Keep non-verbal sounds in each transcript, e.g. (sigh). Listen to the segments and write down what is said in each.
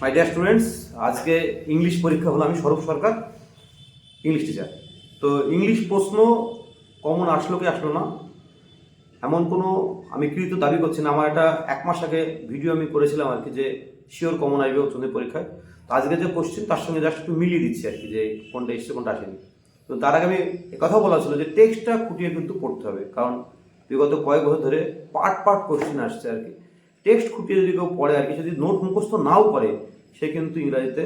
মাই dear students আজকে English পরীক্ষা হলো, আমি স্বরূপ সরকার ইংলিশ টিচার তো ইংলিশ প্রশ্ন কমন আসলো কি আসলো না? এমন কোনো আমি কৃত দাবি করছি না। আমার একটা এক মাস আগে ভিডিও আমি করেছিলাম আর কি যে শিওর কমন আসবে উচ্চমাধ্যমিক পরীক্ষায়। তো আজকে যে কোশ্চেন তার সঙ্গে জাস্ট একটু মিলিয়ে দিচ্ছি আর কি যে কোনটা এসছে, কোনটা আসেনি। তো তার আগে আমি কথা বলা ছিল যে টেক্সটটা খুঁটিয়ে কিন্তু পড়তে হবে। কারণ বিগত কয়েক বছর ধরে পার্ট পার্ট কোশ্চেন আসছে আর কি। টেক্সট খুঁটিয়ে যদি কেউ পড়ে আর কি যদি নোট মুখস্থ নাও করে, সে কিন্তু ইংরাজিতে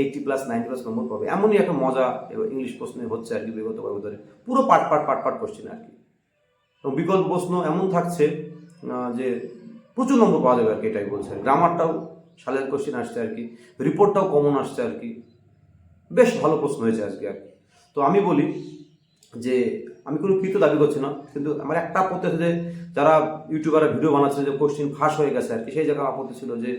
eighty plus ninety plus number পাবে। এমনই একটা মজা ইংলিশ প্রশ্নে হচ্ছে আর কি বিগত কয়েক ধরে পুরো পাট পাট পাট পার্ট কোশ্চেন আর কি। এবং বিকল্প প্রশ্ন এমন থাকছে যে প্রচুর নম্বর পাওয়া যাবে আর কি এটাই বলছে। গ্রামারটাও সালের কোশ্চেন আসছে আর কি রিপোর্টটাও কমন আসছে আর কি। বেশ ভালো প্রশ্ন হয়েছে আজকে আর তো আমি বলি যে আমি কোনো কৃত দাবি করছি না, কিন্তু আমার একটা আপত্তি আছে যে যারা ইউটিউবাররা ভিডিও বানাচ্ছে, যে কোশ্চেন ফাঁস হয়ে গেছে আর কি, সেই জায়গায় আপত্তি ছিল যে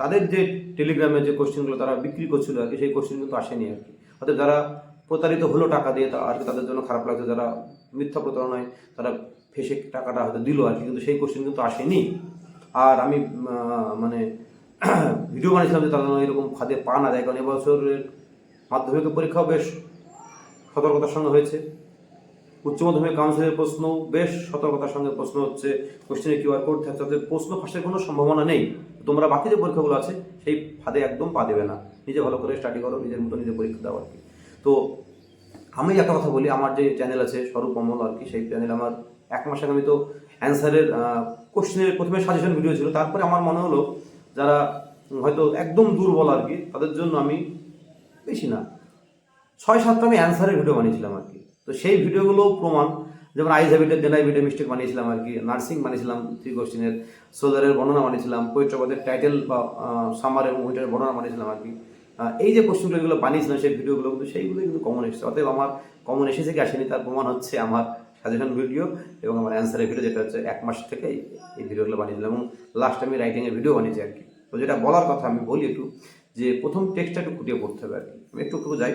তাদের যে টেলিগ্রামে যে কোশ্চেনগুলো তারা বিক্রি করছিল আর কি, সেই কোশ্চেন কিন্তু আসেনি আর কি। অর্থাৎ যারা প্রতারিত হলো টাকা দিয়ে আর কি তাদের জন্য খারাপ লাগছে, যারা মিথ্যা প্রতারণায় তারা ফেসে টাকাটা হয়তো দিল আর কি, কিন্তু সেই কোশ্চেন কিন্তু আসেনি। আর আমি মানে (clears throat) ভিডিও বানিয়েছিলাম যে তারা এরকম ফাঁদে পা না দেয়, কারণ এবছরের মাধ্যমিকের পরীক্ষাও বেশ সতর্কতার সঙ্গে হয়েছে। উচ্চ মাধ্যমিক কাউন্সিলের প্রশ্ন, বেশ সতর্কতার সঙ্গে প্রশ্ন হচ্ছে কোশ্চেনে কিউআর কোড থাকছে তাদের প্রশ্ন ফাঁসের কোনো সম্ভাবনা নেই। তোমরা বাকি যে পরীক্ষাগুলো আছে, সেই ফাঁদে একদম পা দেবে না। নিজে ভালো করে স্টাডি করো, নিজের মতো নিজে পরীক্ষা দাও আর কি। তো আমি একটা কথা বলি, আমার যে চ্যানেল আছে, স্বরূপ অমল আর কি, সেই চ্যানেল আমার এক মাস আগে আমি তো অ্যান্সারের কোশ্চেনের প্রথমে সাজেশন ভিডিও ছিল। তারপরে আমার মনে হলো, যারা হয়তো একদম দুর্বল আর কি, তাদের জন্য আমি বেশি না। ছয় সাতটা আমি অ্যান্সারের ভিডিও বানিয়েছিলাম আর কি। তো সেই ভিডিওগুলো প্রমাণ, যেমন আইজ হ্যাবিটের দেন ভিডিও মিস্টেক বানিয়েছিলাম আর কি নার্সিং বানিয়েছিলাম থ্রি কোশ্চেনের সোলারের বর্ণনা বানিয়েছিলাম পৈত্রপদের টাইটেল বা সামার এবং উইন্টারের বর্ণনা বানিয়েছিলাম আর কি। এই যে কোশ্চেনগুলো বানিয়েছিলাম সেই ভিডিওগুলো কিন্তু সেইগুলো কিন্তু কমন এসেছে। অতএব আমার কমন এসেছে কি আসেনি, তার প্রমাণ হচ্ছে আমার সাজেশন ভিডিও এবং আমার অ্যান্সারের ভিডিও যেটা হচ্ছে এক মাস থেকে এই- এই ভিডিওগুলো বানিয়েছিলাম এবং লাস্ট আমি রাইটিংয়ের ভিডিও বানিয়েছি আর কি। তো যেটা বলার কথা আমি বলি একটু, যে প্রথম টেক্সটটা একটু খুঁটিয়ে পড়তে হবে আর কি। আমি একটু একটু যাই।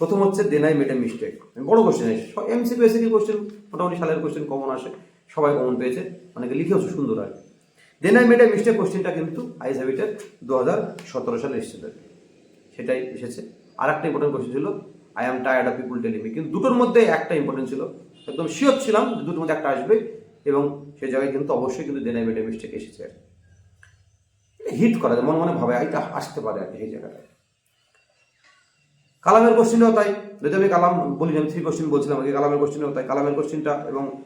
প্রথম হচ্ছে দেন আই মেড মিস্টেক বড় কোশ্চেন এমসি বেসিক কোশ্চেন মোটামুটি সালের কোশ্চেন কমন আসে। সবাই কমন পেয়েছে। অনেকে লিখেওছে সুন্দর আর কি দেন আই মেড মিস্টেক কোশ্চেনটা কিন্তু আইস হ্যাবিটের দু হাজার সতেরো সালে এসেছিল। সেটাই এসেছে। আর একটা ইম্পর্টেন্ট কোশ্চেন ছিল I am tired of people telling me কিন্তু দুটোর মধ্যে একটা ইম্পর্টেন্ট ছিল। একদম শিওর ছিলাম দুটোর মধ্যে একটা আসবে এবং সেই জায়গায় কিন্তু অবশ্যই কিন্তু দেন আই মেড মিস্টেক এসেছে। আর হিট করা যায়, মনে মনে ভাবে এটা আসতে পারে আর কি এই জায়গাটায়। কালামের কোশ্চেনটাও তাই। যদি আমি কালাম বলি আমি থ্রি কোশ্চেন বলছিলাম আগে, কালামের কোশ্চেনটাও তাই। কালামের কোশ্চেনটা এবং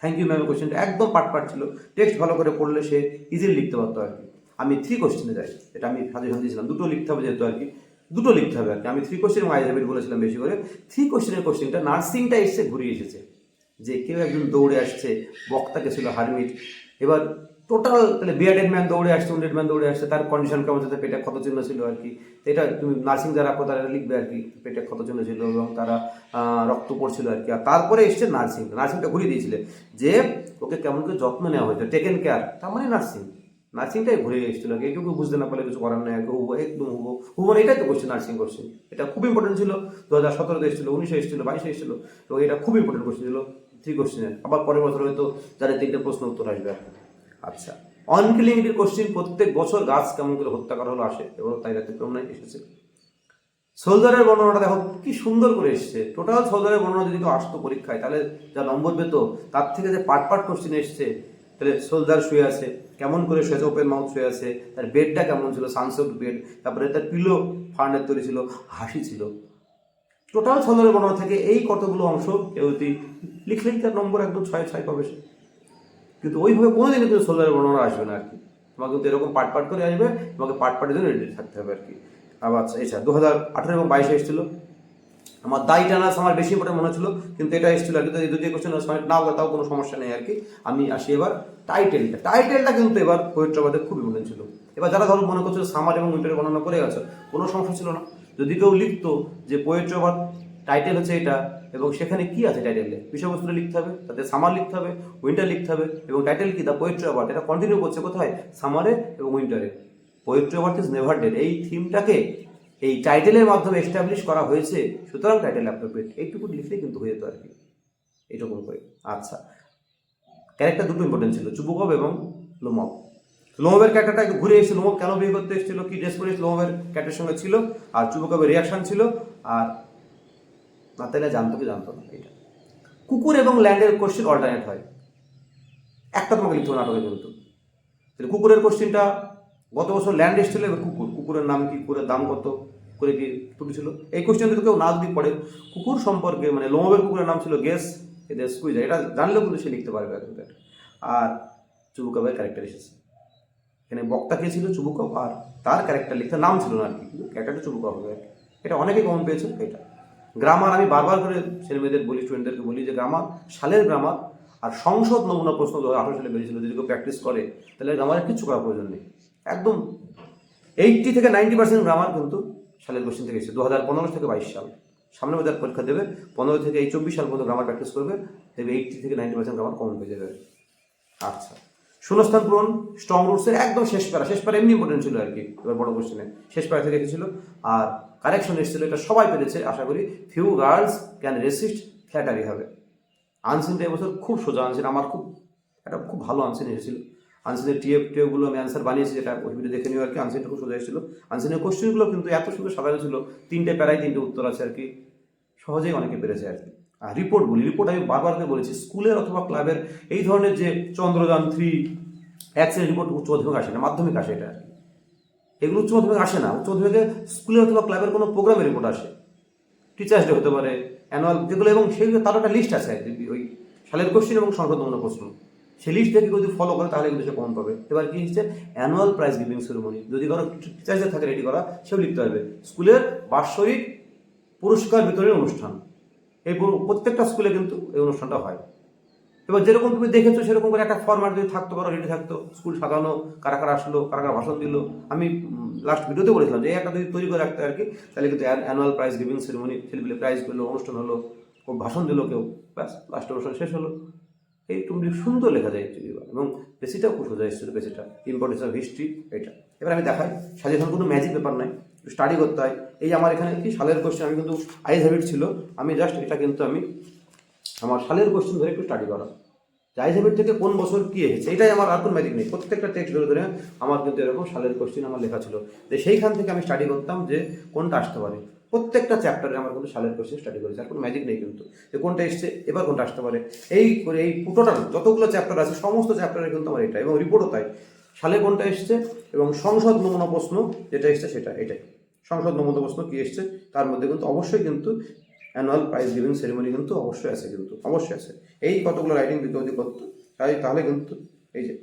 থ্যাংক ইউ ম্যামের কোশ্চেনটা একদম পাট পাট ছিল। টেক্সট ভালো করে পড়লে সে ইজিলি লিখতে পারতো আর কি। আমি থ্রি কোশ্চেনে যাই। এটা আমি সাজেশন দিয়েছিলাম, দুটো লিখতে হবে যেহেতু আর কি। দুটো লিখতে হবে আর কি। আমি থ্রি কোশ্চেন এবং আইজাবিট বলেছিলাম বেশি করে। থ্রি কোশ্চেনের কোশ্চেনটা নার্সিংটা এসে ঘুরিয়ে এসেছে। যে কেউ একজন দৌড়ে আসছে, বক্তাকে ছিল হারমিট। এবার টোটাল তাহলে বিয়ার্ডেড ম্যান দৌড়ে আসছে উন্ডেড ম্যান দৌড়ে আসছে, তার কন্ডিশন কেমন ছিল পেটে ক্ষত চিহ্ন ছিল আর কি? এটা তুমি নার্সিং যারা রাখো তারা লিখবে আর কি, পেটে ক্ষত চিহ্ন ছিল এবং তারা রক্ত পড়ছিল আর কি। আর তারপরে এসছে নার্সিং, নার্সিংটা ঘুরিয়ে দিয়েছিলে যে ওকে কেমন করে যত্ন নেওয়া হয়েছে টেকেন কেয়ার তার মানে নার্সিং। নার্সিংটাই ঘুরে এসেছিল এইটুকু বুঝতে না পারলে কিছু করার নেই হুবো একদম হুবো হুবো মানে এটাই তো করছে নার্সিং করছে এটা খুব ইম্পর্টেন্ট ছিল, দু হাজার সতেরোতে এসেছিল, উনিশে এসেছিল, বাইশে এসেছিল, এবং এটা খুব ইম্পর্টেন্ট কোশ্চেন ছিল থ্রি কোশ্চেনের আবার পরের বছর হয়তো যাদের তিনটে প্রশ্ন উত্তর আসবে আর। আচ্ছা অনকিলিংটির কোশ্চেন প্রত্যেক বছর গাছ কেমন করে হত্যা করা হলো আসে এবং তাই নাই এসেছে। সোলজারের বর্ণনাটা দেখো, কি সুন্দর করে এসেছে। টোটাল সোলজারের বর্ণনা যদি কেউ আসতো পরীক্ষায়, তাহলে যা নম্বর পেত, তার থেকে যে পার্ট পার্ট কোশ্চেন এসছে, তাহলে সোলজার শুয়ে আছে, কেমন করে শুয়ে আছে ওপেন মাউথ শুয়ে আছে, তার বেডটা কেমন ছিল সানসেট বেড তারপরে তার পিলো ফার্নের তৈরি ছিল, হাসি ছিল। টোটাল সোলজারের বর্ণনা থেকে এই কতগুলো অংশ কেউ যদি লিখলেই তার নম্বর একদম ছয় ছয় পাবে সে। কিন্তু ওইভাবে কোনোদিনই কিন্তু সোলারের বর্ণনা আসবে না আর কি। তোমাকে কিন্তু এরকম পাট পাট করে আসবে, তোমাকে পাট পাটের জন্য রেডি থাকতে হবে আর কি। আবার আচ্ছা এছাড়া দু হাজার আঠেরো এবং বাইশে এসেছিল। আমার দায়ী টানাস আমার বেশি ইম্পর্টেন্ট মনে হচ্ছিল, কিন্তু এটা এসেছিল আর কি। যদি দুটি কোশ্চেন নাও তাও কোনো সমস্যা নেই আর কি। আমি আসি এবার টাইটেলটা টাইটেলটা কিন্তু এবার পবিত্রবাদে খুব ইম্পর্টেন্ট ছিল। এবার যারা ধরো মনে করছ সামার এবং উইন্টারের বর্ণনা করে গেছো, কোনো সমস্যা ছিল না। যদি কেউ লিখতো যে পোয়েট্রবাদ টাইটেল হচ্ছে এটা, এবং সেখানে কি আছে টাইটেলে বিষয়বস্তুটা লিখতে হবে, তাতে সামার লিখতে হবে উইন্টার লিখতে হবে, এবং টাইটেল কি? দ্য পোয়েট্রি অ্যাওয়ার্ড এটা কন্টিনিউ করছে কোথায়? সামারে এবং উইন্টারে poetry award is never dead এই থিমটাকে এই টাইটেলের মাধ্যমে এস্টাবলিশ করা হয়েছে, সুতরাং টাইটেল অ্যাপ্রোপ্রিয়েট এইটুকু লিখলে কিন্তু হয়ে যেত আর কি। এইরকম করে। আচ্ছা। ক্যারেক্টার দুটো ইম্পর্টেন্ট ছিল, চুবুকব এবং লোমব। লোমবের ক্যারেক্টারটা ঘুরে এসেছিল লোমব কেন বিয়ে করতে এসেছিল, কি ড্রেস পরে লোমবের ক্যারেক্টারের সঙ্গে ছিল, আর চুবুকাবের রিয়াকশন ছিল, আর নাতাইলা জানতো কি জানতো না এটা কুকুর এবং ল্যান্ডের কোশ্চেন অল্টারনেট হয়। একটা তোমাকে লিখতে হবে নাটকে কিন্তু তাহলে কুকুরের কোশ্চেনটা গত বছর ল্যান্ড এসেছিল, এবার কুকুর। কুকুরের নাম কি? কুকুরের দাম কত? করে কি তুলেছিল এই কোশ্চেন যদি কেউ না যদি পড়ে, কুকুর সম্পর্কে মানে লোমবের কুকুরের নাম ছিল গেস এদের স্কুইজ এটা জানলেও কিন্তু সে লিখতে পারবে এখন এটা। আর চুবুকাবের ক্যারেক্টার এসেছে। এখানে বক্তা কে ছিল? চুবুকব আর তার ক্যারেক্টার লিখতে নাম ছিল না আর কি। কিন্তু ক্যারেক্টারটা চুবুকব এটা অনেকেই কমন পেয়েছে, এটা। গ্রামার, আমি বারবার করে ছেলে মেয়েদের বলি স্টুডেন্টদেরকে বলি যে গ্রামার সালের গ্রামার আর সংসদ নমুনা প্রশ্ন দু হাজার আঠারো সালে বেরিয়েছিল, যদি কেউ প্র্যাকটিস করে, তাহলে গ্রামারের কিচ্ছু করার প্রয়োজন নেই। একদম এইটটি থেকে নাইনটি পার্সেন্ট গ্রামার কিন্তু সালের কোশ্চেন থেকে এসেছে, দু হাজার পনেরো থেকে বাইশ সাল। সামনে বাজার পরীক্ষা দেবে, পনেরো থেকে এই চব্বিশ সাল পর্যন্ত গ্রামার প্র্যাকটিস করবে, দেখবে এইটটি থেকে নাইনটি পার্সেন্ট গ্রামার কমন পেয়ে যাবে। আচ্ছা শূন্যস্থান পূরণ স্ট্রং রুটসের একদম শেষ প্যারা শেষ প্যারা এমনি ইম্পর্টেন্ট ছিল আর কি, এবার বড় কোশ্চেনে শেষ প্যারা থেকে এসেছিল, আর কারেকশন এসেছিল, এটা সবাই পেরেছে, আশা করি। Few girls can resist flattery হবে। আনসিনটা এবছর খুব সোজা আনসিন আমার খুব, একটা খুব ভালো আনসিন এসেছিল। আনসিনের টিএফ টিএফগুলো আমি অ্যান্সার বানিয়েছি, যেটা ওই দেখে নিও আর কি আনসিনটা খুব সোজা এসেছিল। আনসিনের কোশ্চেনগুলো কিন্তু এত সুন্দর সাধারণ ছিল, তিনটে প্যারায় তিনটে উত্তর আছে আর কি, সহজেই অনেকে পেরেছে আর কি। আর রিপোর্ট বলি রিপোর্ট আমি বারবার করে বলেছি, স্কুলের অথবা ক্লাবের এই ধরনের যে চন্দ্রযান থ্রি অ্যাক্সিডেন্ট রিপোর্ট উচ্চ মাধ্যমিক আসে না, মাধ্যমিক আসে এটা আর কি। এগুলো উচ্চ মাধ্যমিক আসে না। উচ্চ মাধ্যমিকে স্কুলের অথবা ক্লাবের কোনো প্রোগ্রামের রিপোর্ট আসে। টিচার্স ডে হতে পারে অ্যানুয়াল যেগুলো এবং সেইগুলো তার একটা লিস্ট আছে ওই সালের কোশ্চেন এবং সংশোধনমূলক প্রশ্ন। সেই লিস্ট থেকে যদি ফলো করে তাহলে কিন্তু সে কমন পাবে। এবার কি হচ্ছে? অ্যানুয়াল প্রাইজ গিভিং সেরেমনি যদি কারও টিচার্সের থাকে রেডি করা, সেও লিখতে পারবে। স্কুলের বাৎসরিক পুরস্কার বিতরণের অনুষ্ঠান। এই প্রত্যেকটা স্কুলে কিন্তু এই অনুষ্ঠানটা হয়। এবার যেরকম তুমি দেখেছ, সেরকম করে একটা ফরম্যাট যদি থাকতো কারও রেডি থাকতো স্কুল সাজানো, কারা কারা আসলো, কারা কারা ভাষণ দিল। আমি লাস্ট ভিডিওতে বলেছিলাম যে একটা যদি তৈরি করে রাখতে আর কি, তাহলে কিন্তু অ্যানুয়াল প্রাইজ গিভিং সেরেমনি ছেলেপিলে প্রাইজ পেল অনুষ্ঠান হলো ও ভাষণ দিল কেউ, ব্যাস লাস্ট অনুষ্ঠান শেষ হলো। এই তুমি সুন্দর লেখা যায় এবং বেশিটাও খুব সোজা এসেছিল বেশিটা ইম্পর্টেন্স অফ হিস্ট্রি এটা। এবার আমি দেখাই সাজেশন কোনো ম্যাজিক ব্যাপার নাই স্টাডি করতে হয়। এই আমার এখানে কি সালের কোশ্চেন আমি কিন্তু আইজ হ্যাবিট ছিল, আমি জাস্ট এটা কিন্তু আমি আমার সালের কোশ্চেন ধরে একটু স্টাডি করা। আইজ হ্যাবিট থেকে কোন বছর কি এসেছে এটাই আমার আর কোনো ম্যাজিক নেই। প্রত্যেকটা টেক্সট ধরে ধরে আমার কিন্তু এরকম সালের কোশ্চেন আমার লেখা ছিল। যে সেইখান থেকে আমি স্টাডি করতাম যে কোনটা আসতে পারে। প্রত্যেকটা চ্যাপ্টারে আমার কিন্তু সালের কোশ্চেন স্টাডি করেছি, আর কোনো ম্যাজিক নেই কিন্তু। যে কোনটা এসছে, এবার কোনটা আসতে পারে। এই করে এই টোটাল যতগুলো চ্যাপ্টার আছে, সমস্ত চ্যাপ্টারে কিন্তু আমার এটা, এবং রিপোর্টও তাই। সালে কোনটা এসছে, এবং সংসদ নমুনা প্রশ্ন যেটা এসছে সেটা, এটাই। সংসদ নমুনা প্রশ্ন কী এসছে, তার মধ্যে কিন্তু অবশ্যই কিন্তু অ্যানুয়াল প্রাইজ গিভিং সেরেমনি কিন্তু অবশ্যই আছে কিন্তু, অবশ্যই আছে। এই কতগুলো রাইটিং দিতে যদি করতো তাই তাহলে কিন্তু এই যে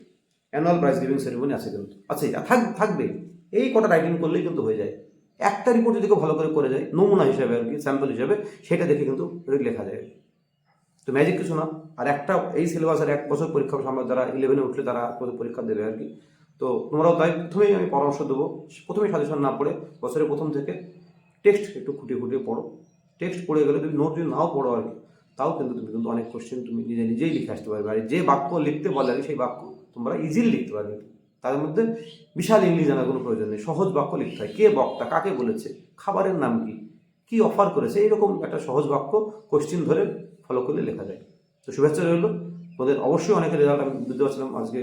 অ্যানুয়াল প্রাইজ গিভিং সেরেমনি আছে কিন্তু। আছে থাক থাকবে। এই কটা রাইটিং করলেই কিন্তু হয়ে যায়। একটা রিপোর্ট যদি কেউ ভালো করে করে যায় নমুনা হিসাবে আর কি স্যাম্পল হিসাবে, সেটা দেখে কিন্তু লেখা যায়। তো ম্যাজিক কিছু না। আর একটা এই সিলেবাসের এক বছর পরীক্ষা সামনে যারা ইলেভেনে উঠলে তারা পরীক্ষা দেবে আর কি। তো তোমরাও তাই প্রথমেই আমি পরামর্শ দেবো। প্রথমেই সাজেশন না পড়ে বছরের প্রথম থেকে টেক্সট একটু খুঁটিয়ে খুঁটিয়ে পড়ো। টেক্সট পড়ে গেলে তুমি নোট যদি নাও পড়ো আর কি, তাও কিন্তু তুমি কিন্তু অনেক কোশ্চেন তুমি নিজে নিজেই লিখে আসতে পারবে। আর যে বাক্য লিখতে বলে আর সেই বাক্য তোমরা ইজিলি লিখতে পারবে। তাদের মধ্যে বিশাল ইংলিশ জানার কোনো প্রয়োজন নেই। সহজ বাক্য লিখতে হয়। কে বক্তা, কাকে বলেছে, খাবারের নাম কি কি অফার করেছে, এইরকম একটা সহজ বাক্য কোশ্চেন ধরে ফলো করলে লেখা যায়। তো শুভেচ্ছা রইল। ওদের অবশ্যই অনেকের রেজাল্ট আমি বুঝতে পারছিলাম। আজকে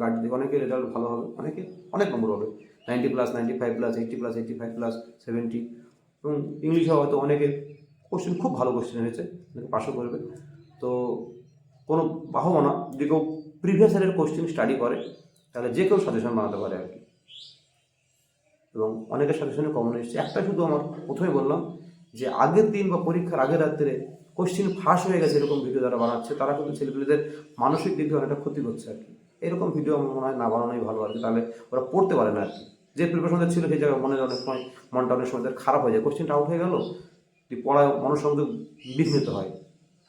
গার্ড দিকে অনেকের রেজাল্ট ভালো হবে। অনেকে, অনেক নম্বর হবে। Ninety plus ninety five plus eighty plus eighty five plus seventy এবং ইংলিশে হয়তো অনেকে কোশ্চেন খুব ভালো কোশ্চেন হয়েছে, অনেকে পাশও করবে। তো কোনো বাহবা না যদি কেউ প্রিভিয়াস ইয়ারের কোশ্চেন স্টাডি করে, তাহলে যে কেউ সাজেশন বানাতে পারে আর কি। এবং অনেকের সাজেশনে কমন এসেছে। একটা শুধু আমার প্রথমে বললাম যে আগের দিন বা পরীক্ষার আগের রাত্রে কোশ্চেন ফাঁস হয়ে গেছে এরকম ভিডিও যারা বানাচ্ছে, তারা কিন্তু ছেলেপেলেদের মানসিক দিক দিয়ে অনেকটা ক্ষতি করছে আর কি। এরকম ভিডিও আমার মনে হয় না বানানোই ভালো আর কি, তাহলে ওরা পড়তে পারে না আর কি। যে প্রিপারেশন ছিল, সেই জায়গায় মনে অনেক সময়, মনটা অনেক সময় খারাপ হয়ে যায় কোশ্চেনটা আউট হয়ে গেল পড়ায় মনোসংযোগ বিঘ্নিত হয়।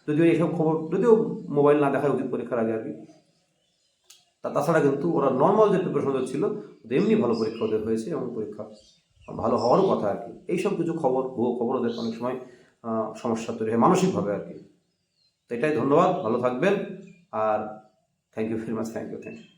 যদিও এইসব খবর, যদিও মোবাইল না দেখা উচিত পরীক্ষার আগে আর কি। তা, তাছাড়া কিন্তু ওরা নর্মাল যে প্রিপারেশন ছিল এমনি ভালো পরীক্ষা ওদের হয়েছে এবং পরীক্ষা ভালো হওয়ারও কথা আর কি। এইসব কিছু খবর, ভুয়ো খবর ওদের অনেক সময় সমস্যা তৈরি হয় মানসিকভাবে আর কি। তো এটাই ধন্যবাদ, ভালো থাকবেন, আর thank you very much thank you thank you